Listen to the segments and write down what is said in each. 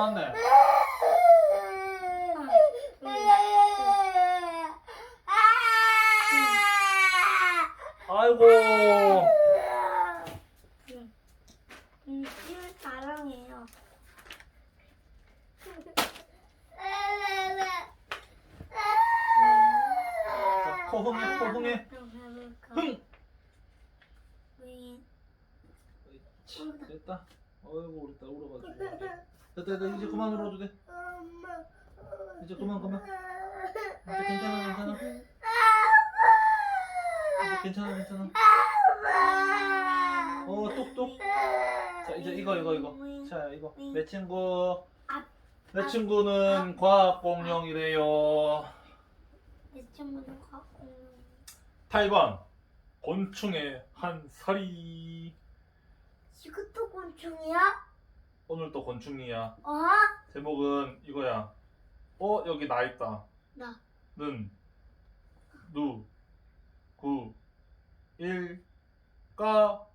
나왔네. 아이고. 됐다. 어이구 우리 딸 울어가지고. 됐다 됐다 이제 그만 울어도 돼. 이제 그만 그만. 이제 괜찮아 괜찮아. 이제 괜찮아 괜찮아. 어 똑똑. 자 이제 이거 이거 이거. 자 이거 내 친구. 내 친구는 과학 공룡이래요. 내 친구는 갖고 8번 곤충의 한 사리. 이것도 곤충이야? 오늘 또 곤충이야. 어? 제목은 이거야. 어 여기 나 있다. 나. 는, 누, 구, 일, 까,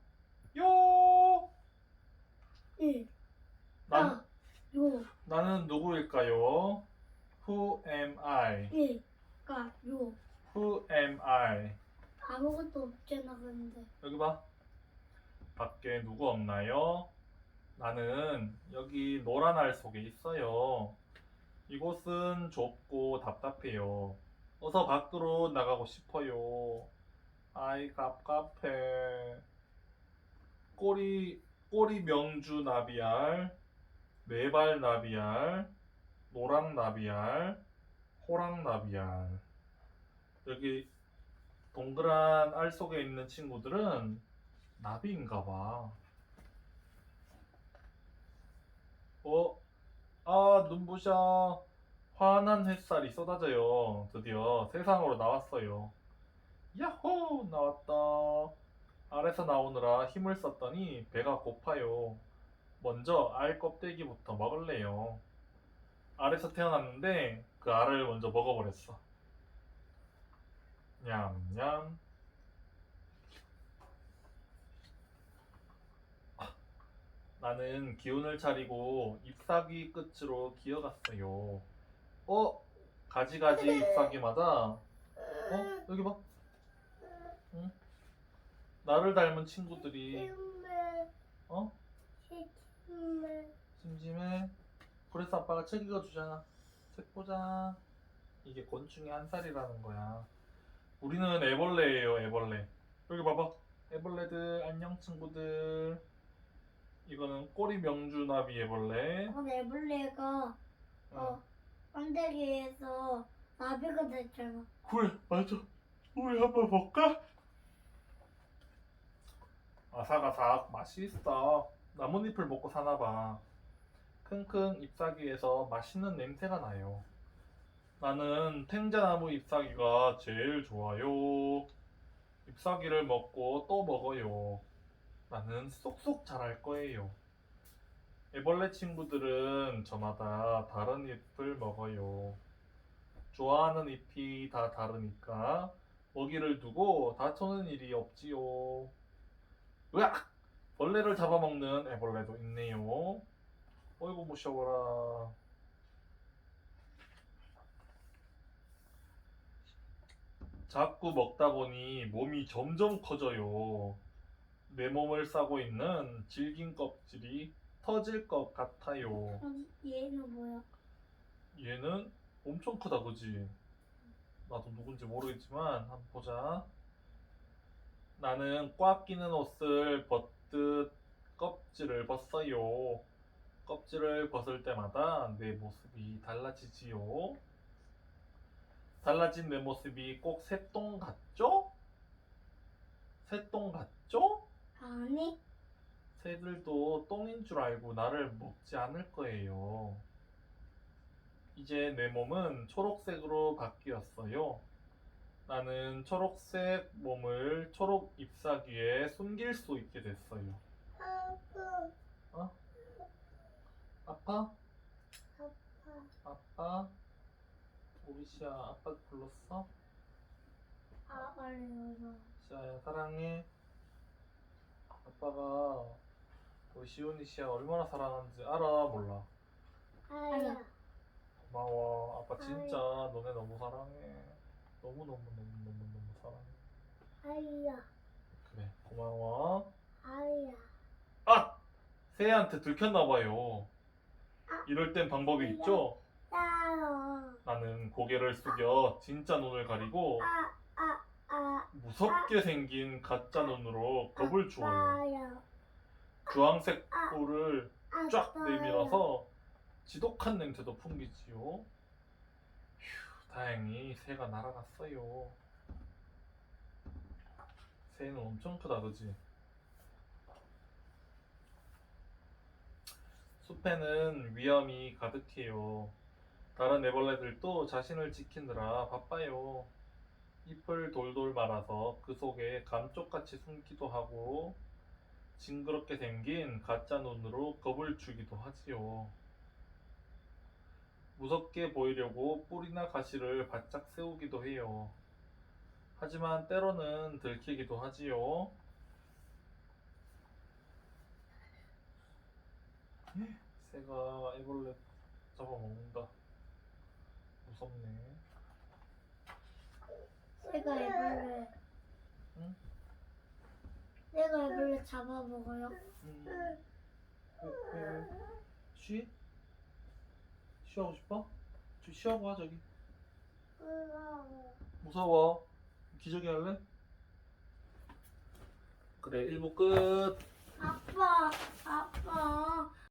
요. 일. 난, 아, 요. 나는 누구일까요? Who am I? 일. 가. 요. Who am I? 아무것도 없잖아 근데. 여기 봐. 밖에 누구 없나요? 나는 여기 노란 알 속에 있어요. 이곳은 좁고 답답해요. 어서 밖으로 나가고 싶어요. 아이 갑갑해. 꼬리 꼬리 명주 나비알, 네발 나비알, 노랑 나비알, 호랑 나비알. 여기 동그란 알 속에 있는 친구들은 나비인가 봐. 어? 아, 눈부셔. 환한 햇살이 쏟아져요. 드디어 세상으로 나왔어요. 야호! 나왔다. 알에서 나오느라 힘을 썼더니 배가 고파요. 먼저 알 껍데기부터 먹을래요. 알에서 태어났는데 그 알을 먼저 먹어버렸어. 냠냠. 나는 기운을 차리고 잎사귀 끝으로 기어갔어요. 어? 가지가지 잎사귀 맞아? 어? 여기 봐. 응? 나를 닮은 친구들이 어? 심심해? 그래서 아빠가 책 읽어주잖아. 책 보자. 이게 곤충의 한 살이라는 거야. 우리는 애벌레예요, 애벌레. 여기 봐봐. 애벌레들, 안녕 친구들. 이거는 꼬리 명주나비 애벌레. 어, 애벌레가 어 번데기에서 나비가 됐잖아. 그래, 맞아. 우리 한번 볼까? 아삭아삭 맛있어. 나뭇잎을 먹고 사나봐. 킁킁 잎사귀에서 맛있는 냄새가 나요. 나는 탱자나무 잎사귀가 제일 좋아요. 잎사귀를 먹고 또 먹어요. 나는 쏙쏙 자랄 거예요. 애벌레 친구들은 저마다 다른 잎을 먹어요. 좋아하는 잎이 다 다르니까 먹이를 두고 다투는 일이 없지요. 으악! 벌레를 잡아먹는 애벌레도 있네요. 어이구 무서워라. 자꾸 먹다 보니 몸이 점점 커져요. 내 몸을 싸고 있는 질긴 껍질이 터질 것 같아요. 어, 얘는 뭐야? 얘는 엄청 크다, 그지? 나도 누군지 모르겠지만 한번 보자. 나는 꽉 끼는 옷을 벗듯 껍질을 벗어요. 껍질을 벗을 때마다 내 모습이 달라지지요. 달라진 내 모습이 꼭 새똥 같죠? 새똥 같죠? 아니 새들도 똥인 줄 알고 나를 먹지 않을 거예요. 이제 내 몸은 초록색으로 바뀌었어요. 나는 초록색 몸을 초록 잎사귀에 숨길 수 있게 됐어요. 아빠 아빠? 아빠 아빠? 우리 시아 아빠 불렀어? 아빠를 시아야 사랑해. 아빠가 우리 시온이 시아 얼마나 사랑하는지 알아 몰라? 아야. 고마워. 아빠 진짜 너네 너무 사랑해. 너무 너무 너무 너무 너무 사랑해. 아야. 그래 고마워. 아야. 아 새해한테 들켰나 봐요. 이럴 땐 방법이 있죠. 따로. 나는 고개를 숙여 진짜 눈을 가리고 아, 아, 아. 무섭게 생긴 가짜 눈으로 겁을 주어요. 주황색 볼을 쫙 아빠요. 내밀어서 지독한 냄새도 풍기지요. 휴, 다행히 새가 날아갔어요. 새는 엄청 크다, 그지? 숲에는 위험이 가득해요. 다른 애벌레들도 자신을 지키느라 바빠요. 잎을 돌돌 말아서 그 속에 감쪽같이 숨기도 하고 징그럽게 생긴 가짜 눈으로 겁을 주기도 하지요. 무섭게 보이려고 뿔이나 가시를 바짝 세우기도 해요. 하지만 때로는 들키기도 하지요. 새가 애벌레 잡아먹는다. 무섭네. 내가 애벌레. 응? 내가 애벌레 잡아먹어요. 음. 어, 어. 쉬? 쉬하고 싶어? 저 쉬하고 와 저기. 무서워. 기저귀 할래? 그래 1부 끝. 아빠, 아빠.